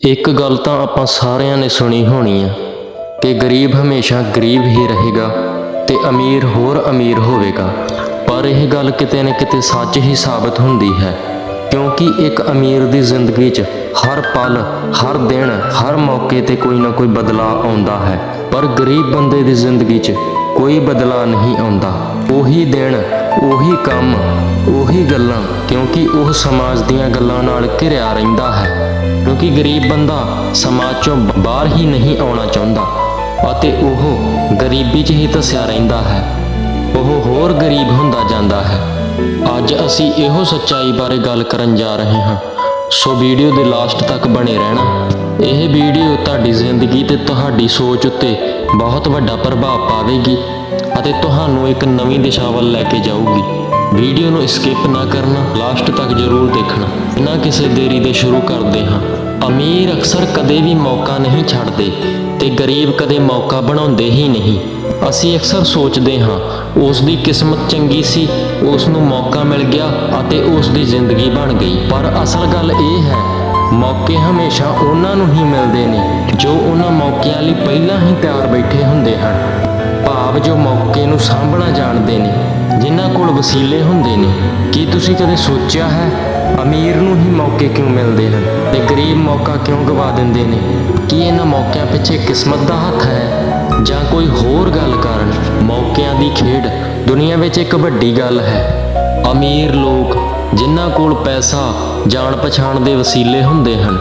ਇੱਕ ਗੱਲ ਤਾਂ ਆਪਾਂ ਸਾਰਿਆਂ ਨੇ ਸੁਣੀ ਹੋਣੀ ਆ ਕਿ ਗਰੀਬ ਹਮੇਸ਼ਾ ਗਰੀਬ ਹੀ ਰਹੇਗਾ ਤੇ ਅਮੀਰ ਹੋਰ ਅਮੀਰ ਹੋਵੇਗਾ। ਪਰ ਇਹ ਗੱਲ ਕਿਤੇ ਨਾ ਕਿਤੇ ਸੱਚ ਹੀ ਸਾਬਤ ਹੁੰਦੀ ਹੈ, ਕਿਉਂਕਿ ਇੱਕ ਅਮੀਰ ਦੀ ਜ਼ਿੰਦਗੀ 'ਚ ਹਰ ਪਲ, ਹਰ ਦਿਨ, ਹਰ ਮੌਕੇ ਤੇ ਕੋਈ ਨਾ ਕੋਈ ਬਦਲਾਅ ਆਉਂਦਾ ਹੈ। ਪਰ ਗਰੀਬ ਬੰਦੇ ਦੀ ਜ਼ਿੰਦਗੀ 'ਚ ਕੋਈ ਬਦਲਾਅ ਨਹੀਂ ਆਉਂਦਾ। ਉਹੀ ਦਿਨ, ਉਹੀ ਕੰਮ, ਉਹੀ ਗੱਲਾਂ, ਕਿਉਂਕਿ ਉਹ ਸਮਾਜ ਦੀਆਂ ਗੱਲਾਂ ਨਾਲ ਘਿਰਿਆ ਰਹਿੰਦਾ ਹੈ। ਕਿਉਂਕਿ ਗਰੀਬ ਬੰਦਾ ਸਮਾਜ ਚੋਂ ਬਾਹਰ ਹੀ ਨਹੀਂ ਆਉਣਾ ਚਾਹੁੰਦਾ ਅਤੇ ਉਹ ਗਰੀਬੀ 'ਚ ਹੀ ਧਸਿਆ ਰਹਿੰਦਾ ਹੈ। ਉਹ ਹੋਰ ਗਰੀਬ ਹੁੰਦਾ ਜਾਂਦਾ ਹੈ। ਅੱਜ ਅਸੀਂ ਇਹੋ ਸੱਚਾਈ ਬਾਰੇ ਗੱਲ ਕਰਨ ਜਾ ਰਹੇ ਹਾਂ। ਸੋ ਵੀਡੀਓ ਦੇ ਲਾਸਟ ਤੱਕ ਬਣੇ ਰਹਿਣਾ। ਇਹ ਵੀਡੀਓ ਤੁਹਾਡੀ ਜ਼ਿੰਦਗੀ ਤੇ ਤੁਹਾਡੀ ਸੋਚ ਉੱਤੇ ਬਹੁਤ ਵੱਡਾ ਪ੍ਰਭਾਵ ਪਾਵੇਗੀ ਅਤੇ ਤੁਹਾਨੂੰ ਇੱਕ ਨਵੀਂ ਦਿਸ਼ਾ ਵੱਲ ਲੈ ਕੇ ਜਾਊਗੀ। ਵੀਡੀਓ ਨੂੰ ਸਕਿਪ ਨਾ ਕਰਨਾ, ਲਾਸਟ ਤੱਕ ਜ਼ਰੂਰ ਦੇਖਣਾ। ਬਿਨਾਂ ਕਿਸੇ ਦੇਰੀ ਦੇ ਸ਼ੁਰੂ ਕਰਦੇ ਹਾਂ। ਅਮੀਰ ਅਕਸਰ ਕਦੇ ਵੀ ਮੌਕਾ ਨਹੀਂ ਛੱਡਦੇ ਤੇ ਗਰੀਬ ਕਦੇ ਮੌਕਾ ਬਣਾਉਂਦੇ ਹੀ ਨਹੀਂ। ਅਸੀਂ ਅਕਸਰ ਸੋਚਦੇ ਹਾਂ, ਉਸ ਦੀ ਕਿਸਮਤ ਚੰਗੀ ਸੀ, ਉਸ ਨੂੰ ਮੌਕਾ ਮਿਲ ਗਿਆ ਅਤੇ ਉਸ ਦੀ ਜ਼ਿੰਦਗੀ ਬਣ ਗਈ। ਪਰ ਅਸਲ ਗੱਲ ਇਹ ਹੈ, ਮੌਕੇ ਹਮੇਸ਼ਾ ਉਹਨਾਂ ਨੂੰ ਹੀ ਮਿਲਦੇ ਨੇ, ਜੋ ਉਹਨਾਂ ਮੌਕਿਆਂ ਲਈ ਪਹਿਲਾਂ ਹੀ ਤਿਆਰ ਬੈਠੇ ਹੁੰਦੇ ਹਨ। ਭਾਵ ਜੋ ਮੌਕੇ ਨੂੰ ਸਾਂਭਣਾ ਜਾਣਦੇ ਨੇ। ਜਿਨ੍ਹਾਂ ਕੋਲ ਵਸੀਲੇ ਹੁੰਦੇ ਨੇ, ਕੀ ਤੁਸੀਂ ਕਦੇ ਸੋਚਿਆ ਹੈ, ਅਮੀਰ ਨੂੰ ਹੀ ਮੌਕੇ ਕਿਉਂ ਮਿਲਦੇ ਹਨ ਤੇ ਗਰੀਬ ਮੌਕਾ ਕਿਉਂ ਗਵਾ ਦਿੰਦੇ ਨੇ? ਕੀ ਇਹਨਾਂ ਮੌਕਿਆਂ ਪਿੱਛੇ ਕਿਸਮਤ ਦਾ ਹੱਥ ਹੈ? ਜਾਂ ਕੋਈ ਹੋਰ ਗੱਲ ਕਾਰਨ ਮੌਕਿਆਂ ਦੀ ਖੇਡ ਦੁਨੀਆ ਵਿੱਚ ਇੱਕ ਵੱਡੀ ਗੱਲ ਹੈ? ਅਮੀਰ ਲੋਕ ਜਿਨ੍ਹਾਂ ਕੋਲ ਪੈਸਾ ਜਾਣ ਪਛਾਣ ਦੇ ਵਸੀਲੇ ਹੁੰਦੇ ਹਨ,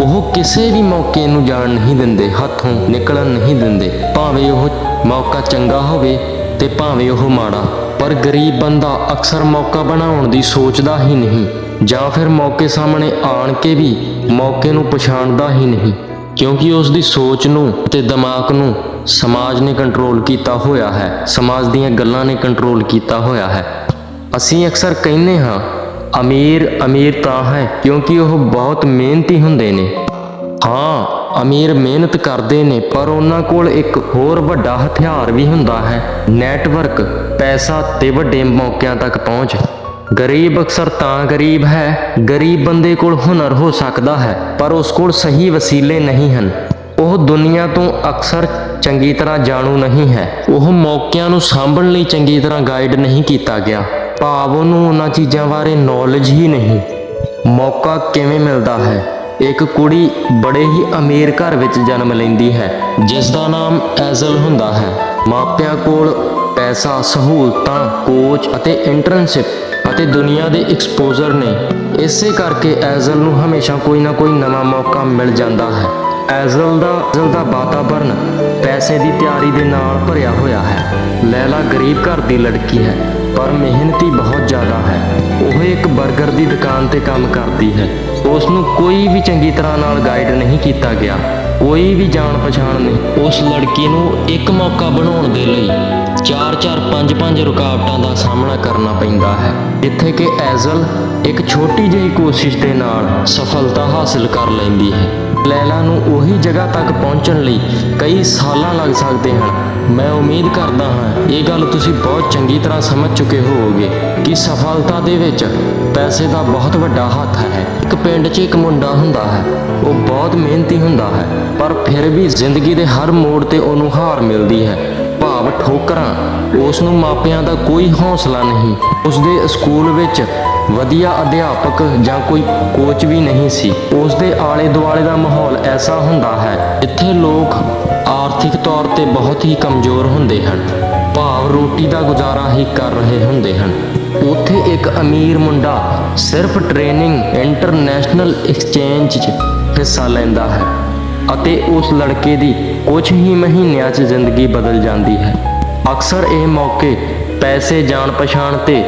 ਉਹ ਕਿਸੇ ਵੀ ਮੌਕੇ ਨੂੰ ਜਾਣ ਨਹੀਂ ਦਿੰਦੇ, ਹੱਥੋਂ ਨਿਕਲਣ ਨਹੀਂ ਦਿੰਦੇ। ਭਾਵੇਂ ਉਹ ਮੌਕਾ ਚੰਗਾ ਹੋਵੇ ਤੇ ਭਾਵੇਂ ਉਹ ਮਾੜਾ, ਪਰ ਗਰੀਬ ਬੰਦਾ ਅਕਸਰ ਮੌਕਾ ਬਣਾਉਣ ਦੀ ਸੋਚਦਾ ਹੀ ਨਹੀਂ, ਜਾਂ ਫਿਰ ਮੌਕੇ ਸਾਹਮਣੇ ਆਣ ਕੇ ਵੀ ਮੌਕੇ ਨੂੰ ਪਛਾਣਦਾ ਹੀ ਨਹੀਂ, ਕਿਉਂਕਿ ਉਸ ਦੀ ਸੋਚ ਨੂੰ ਤੇ ਦਿਮਾਗ ਨੂੰ ਸਮਾਜ ਨੇ ਕੰਟਰੋਲ ਕੀਤਾ ਹੋਇਆ ਹੈ, ਸਮਾਜ ਦੀਆਂ ਗੱਲਾਂ ਨੇ ਕੰਟਰੋਲ ਕੀਤਾ ਹੋਇਆ ਹੈ। ਅਸੀਂ ਅਕਸਰ ਕਹਿੰਦੇ ਹਾਂ, ਅਮੀਰ ਅਮੀਰ ਤਾਂ ਹੈ, ਕਿਉਂਕਿ ਉਹ ਬਹੁਤ ਮਿਹਨਤੀ ਹੁੰਦੇ ਨੇ। ਹਾਂ ਅਮੀਰ ਮਿਹਨਤ ਕਰਦੇ ਨੇ, ਪਰ ਉਹਨਾਂ ਕੋਲ ਇੱਕ ਹੋਰ ਵੱਡਾ ਹਥਿਆਰ ਵੀ ਹੁੰਦਾ ਹੈ। ਨੈਟਵਰਕ ਪੈਸਾ ਤੇ ਵੱਡੇ ਮੌਕਿਆਂ ਤੱਕ ਪਹੁੰਚ। ਗਰੀਬ ਅਕਸਰ ਤਾਂ ਗਰੀਬ ਹੈ, ਗਰੀਬ ਬੰਦੇ ਕੋਲ ਹੁਨਰ ਹੋ ਸਕਦਾ ਹੈ, ਪਰ ਉਸ ਕੋਲ ਸਹੀ ਵਸੀਲੇ ਨਹੀਂ ਹਨ। ਉਹ ਦੁਨੀਆ ਤੋਂ ਅਕਸਰ ਚੰਗੀ ਤਰ੍ਹਾਂ ਜਾਣੂ ਨਹੀਂ ਹੈ। ਉਹ ਮੌਕਿਆਂ ਨੂੰ ਸਾਂਭਣ ਲਈ ਚੰਗੀ ਤਰ੍ਹਾਂ ਗਾਈਡ ਨਹੀਂ ਕੀਤਾ ਗਿਆ। ਭਾਵ ਉਹਨੂੰ ਉਹਨਾਂ ਚੀਜ਼ਾਂ ਬਾਰੇ ਨੌਲੇਜ ਹੀ ਨਹੀਂ। ਮੌਕਾ ਕਿਵੇਂ ਮਿਲਦਾ ਹੈ? ਇੱਕ ਕੁੜੀ ਬੜੇ ਹੀ ਅਮੀਰ ਘਰ ਵਿੱਚ ਜਨਮ ਲੈਂਦੀ ਹੈ, ਜਿਸ ਦਾ ਨਾਮ ਐਜ਼ਲ ਹੁੰਦਾ ਹੈ। ਮਾਪਿਆਂ ਕੋਲ ਪੈਸਾ, ਸਹੂਲਤਾਂ, ਕੋਚ ਅਤੇ ਇੰਟਰਨਸ਼ਿਪ ਅਤੇ ਦੁਨੀਆ ਦੇ ਐਕਸਪੋਜ਼ਰ ਨੇ। ਇਸੇ ਕਰਕੇ ਐਜ਼ਲ ਨੂੰ ਹਮੇਸ਼ਾ ਕੋਈ ਨਾ ਕੋਈ ਨਵਾਂ ਮੌਕਾ ਮਿਲ ਜਾਂਦਾ ਹੈ। ਐਜ਼ਲ ਦਾ ਐਜ਼ਲ ਦਾ ਵਾਤਾਵਰਨ ਪੈਸੇ ਦੀ ਤਿਆਰੀ ਦੇ ਨਾਲ ਭਰਿਆ ਹੋਇਆ ਹੈ। ਲੈਲਾ ਗਰੀਬ ਘਰ ਦੀ ਲੜਕੀ ਹੈ, ਪਰ ਮਿਹਨਤੀ ਬਹੁਤ ਜ਼ਿਆਦਾ ਹੈ। ਉਹ ਇੱਕ 버ਗਰ ਦੀ ਦੁਕਾਨ ਤੇ ਕੰਮ ਕਰਦੀ ਹੈ। ਉਸ ਨੂੰ ਕੋਈ ਵੀ ਚੰਗੀ ਤਰ੍ਹਾਂ ਨਾਲ ਗਾਈਡ ਨਹੀਂ ਕੀਤਾ ਗਿਆ, ਕੋਈ ਵੀ ਜਾਣ ਪਛਾਣ ਨਹੀਂ। ਉਸ ਲੜਕੀ ਨੂੰ ਇੱਕ ਮੌਕਾ ਬਣਾਉਣ ਦੇ ਲਈ 4-4 5-5 ਰੁਕਾਵਟਾਂ ਦਾ ਸਾਹਮਣਾ ਕਰਨਾ ਪੈਂਦਾ ਹੈ। ਜਿੱਥੇ ਕਿ ਐਜ਼ਲ ਇੱਕ ਛੋਟੀ ਜਿਹੀ ਕੋਸ਼ਿਸ਼ ਦੇ ਨਾਲ ਸਫਲਤਾ ਹਾਸਲ ਕਰ ਲੈਂਦੀ ਹੈ। ਲੈਲਾ ਨੂੰ ਉਹੀ ਜਗ੍ਹਾ ਤੱਕ ਪਹੁੰਚਣ ਲਈ ਕਈ ਸਾਲਾਂ ਲੱਗ ਸਕਦੇ ਹਨ। ਮੈਂ ਉਮੀਦ ਕਰਦਾ ਹਾਂ ਇਹ ਗੱਲ ਤੁਸੀਂ ਬਹੁਤ ਚੰਗੀ ਤਰ੍ਹਾਂ ਸਮਝ ਚੁੱਕੇ ਹੋਵੋਗੇ ਕਿ ਸਫਲਤਾ ਦੇ ਵਿੱਚ ਪੈਸੇ ਦਾ ਬਹੁਤ ਵੱਡਾ ਹੱਥ ਹੈ। ਇੱਕ ਪਿੰਡ 'ਚ ਇੱਕ ਮੁੰਡਾ ਹੁੰਦਾ ਹੈ, ਉਹ ਬਹੁਤ ਮਿਹਨਤੀ ਹੁੰਦਾ ਹੈ, ਪਰ ਫਿਰ ਵੀ ਜ਼ਿੰਦਗੀ ਦੇ ਹਰ ਮੋੜ ਤੇ ਉਹਨੂੰ ਹਾਰ ਮਿਲਦੀ ਹੈ। ਭਾਵ ਠੋਕਰਾਂ, ਉਸ ਨੂੰ ਮਾਪਿਆਂ ਦਾ ਕੋਈ ਹੌਸਲਾ ਨਹੀਂ। ਉਸ ਦੇ ਸਕੂਲ ਵਿੱਚ ਵਧੀਆ ਅਧਿਆਪਕ ਜਾਂ ਕੋਈ ਕੋਚ ਵੀ ਨਹੀਂ ਸੀ। ਉਸ ਦੇ ਆਲੇ ਦੁਆਲੇ ਦਾ ਮਾਹੌਲ ਐਸਾ ਹੁੰਦਾ ਹੈ, ਜਿੱਥੇ ਲੋਕ ਆਰਥਿਕ ਤੌਰ ਤੇ ਬਹੁਤ ਹੀ ਕਮਜ਼ੋਰ ਹੁੰਦੇ ਹਨ। ਭਾਵ ਰੋਟੀ ਦਾ ਗੁਜ਼ਾਰਾ ਹੀ ਕਰ ਰਹੇ ਹੁੰਦੇ ਹਨ। ਉੱਥੇ ਇੱਕ ਅਮੀਰ ਮੁੰਡਾ ਸਿਰਫ ਟ੍ਰੇਨਿੰਗ ਇੰਟਰਨੈਸ਼ਨਲ ਐਕਸਚੇਂਜ 'ਚ ਹਿੱਸਾ ਲੈਂਦਾ ਹੈ ਅਤੇ ਉਸ ਲੜਕੇ ਦੀ ਕੁਝ ਹੀ ਮਹੀਨਿਆਂ 'ਚ ਜ਼ਿੰਦਗੀ ਬਦਲ ਜਾਂਦੀ ਹੈ। ਅਕਸਰ ਇਹ ਮੌਕੇ ਪੈਸੇ ਜਾਣ ਪਛਾਣ ਤੇ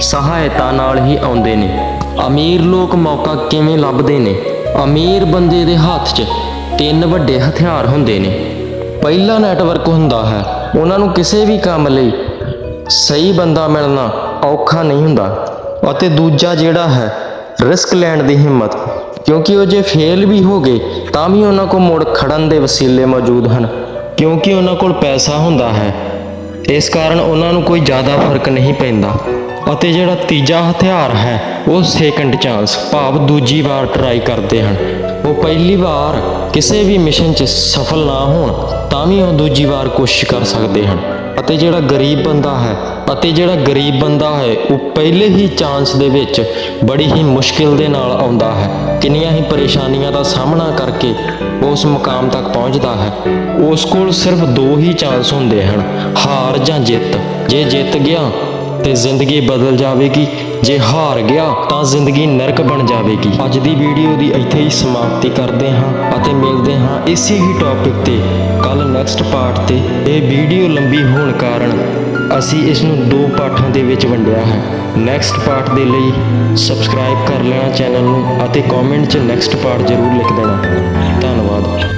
ਸਹਾਇਤਾ ਨਾਲ ਹੀ ਆਉਂਦੇ ਨੇ। ਅਮੀਰ ਲੋਕ ਮੌਕਾ ਕਿਵੇਂ ਲੱਭਦੇ ਨੇ? ਅਮੀਰ ਬੰਦੇ ਦੇ ਹੱਥ 'ਚ ਤਿੰਨ ਵੱਡੇ ਹਥਿਆਰ ਹੁੰਦੇ ਨੇ। ਪਹਿਲਾ ਨੈਟਵਰਕ ਹੁੰਦਾ ਹੈ। ਉਹਨਾਂ ਨੂੰ ਕਿਸੇ ਵੀ ਕੰਮ ਲਈ ਸਹੀ ਬੰਦਾ ਮਿਲਣਾ ਔਖਾ ਨਹੀਂ ਹੁੰਦਾ। ਅਤੇ ਦੂਜਾ ਜਿਹੜਾ ਹੈ ਰਿਸਕ ਲੈਣ ਦੀ ਹਿੰਮਤ। ਕਿਉਂਕਿ ਉਹ ਜੇ ਫੇਲ ਵੀ ਹੋ ਗਏ, ਤਾਂ ਵੀ ਉਹਨਾਂ ਕੋਲ ਮੁੜ ਖੜਨ ਦੇ ਵਸੀਲੇ ਮੌਜੂਦ ਹਨ। ਕਿਉਂਕਿ ਉਹਨਾਂ ਕੋਲ ਪੈਸਾ ਹੁੰਦਾ ਹੈ। ਇਸ ਕਾਰਨ ਉਹਨਾਂ ਨੂੰ ਕੋਈ ਜ਼ਿਆਦਾ ਫ਼ਰਕ ਨਹੀਂ ਪੈਂਦਾ। ਅਤੇ ਜਿਹੜਾ ਤੀਜਾ ਹਥਿਆਰ ਹੈ, ਉਹ ਸੈਕੰਡ ਚਾਂਸ ਭਾਵ ਦੂਜੀ ਵਾਰ ਟਰਾਈ ਕਰਦੇ ਹਨ। ਉਹ ਪਹਿਲੀ ਵਾਰ ਕਿਸੇ ਵੀ ਮਿਸ਼ਨ 'ਚ ਸਫਲ ਨਾ ਹੋਣ, ਤਾਂ ਵੀ ਉਹ ਦੂਜੀ ਵਾਰ ਕੋਸ਼ਿਸ਼ ਕਰ ਸਕਦੇ ਹਨ। ਅਤੇ ਜਿਹੜਾ ਗਰੀਬ ਬੰਦਾ ਹੈ, ਅਤੇ ਜਿਹੜਾ ਗਰੀਬ ਬੰਦਾ ਹੈ, ਉਹ ਪਹਿਲੇ ਹੀ ਚਾਂਸ ਦੇ ਵਿੱਚ ਬੜੀ ਹੀ ਮੁਸ਼ਕਿਲ ਦੇ ਨਾਲ ਆਉਂਦਾ ਹੈ। ਕਿੰਨੀਆਂ ਹੀ ਪਰੇਸ਼ਾਨੀਆਂ ਦਾ ਸਾਹਮਣਾ ਕਰਕੇ ਉਸ ਮੁਕਾਮ ਤੱਕ ਪਹੁੰਚਦਾ ਹੈ। ਉਸ ਕੋਲ ਸਿਰਫ ਦੋ ਹੀ ਚਾਂਸ ਹੁੰਦੇ ਹਨ, ਹਾਰ ਜਾਂ ਜਿੱਤ। ਜੇ ਜਿੱਤ ਗਿਆ ਤੇ ਜ਼ਿੰਦਗੀ ਬਦਲ ਜਾਵੇਗੀ। ਜੇ ਹਾਰ ਗਿਆ, ਤਾਂ ਜ਼ਿੰਦਗੀ ਨਰਕ ਬਣ ਜਾਵੇਗੀ। ਅੱਜ ਦੀ ਵੀਡੀਓ ਦੀ ਇੱਥੇ ਹੀ ਸਮਾਪਤੀ ਕਰਦੇ ਹਾਂ ਅਤੇ ਮਿਲਦੇ ਹਾਂ ਇਸੇ ਹੀ ਟੌਪਿਕ ਤੇ ਕੱਲ ਨੈਕਸਟ ਪਾਰਟ ਤੇ। ਇਹ ਵੀਡੀਓ ਲੰਬੀ ਹੋਣ ਕਾਰਨ ਅਸੀਂ ਇਸ ਨੂੰ ਦੋ ਪਾਠਾਂ ਦੇ ਵਿੱਚ ਵੰਡਿਆ ਹੈ। ਨੈਕਸਟ ਪਾਰਟ ਦੇ ਲਈ ਸਬਸਕ੍ਰਾਈਬ ਕਰ ਲੈਣਾ ਚੈਨਲ ਨੂੰ ਅਤੇ ਕਮੈਂਟ 'ਚ ਨੈਕਸਟ ਪਾਰਟ ਜ਼ਰੂਰ ਲਿਖ ਦੇਣਾ। ਧੰਨਵਾਦ।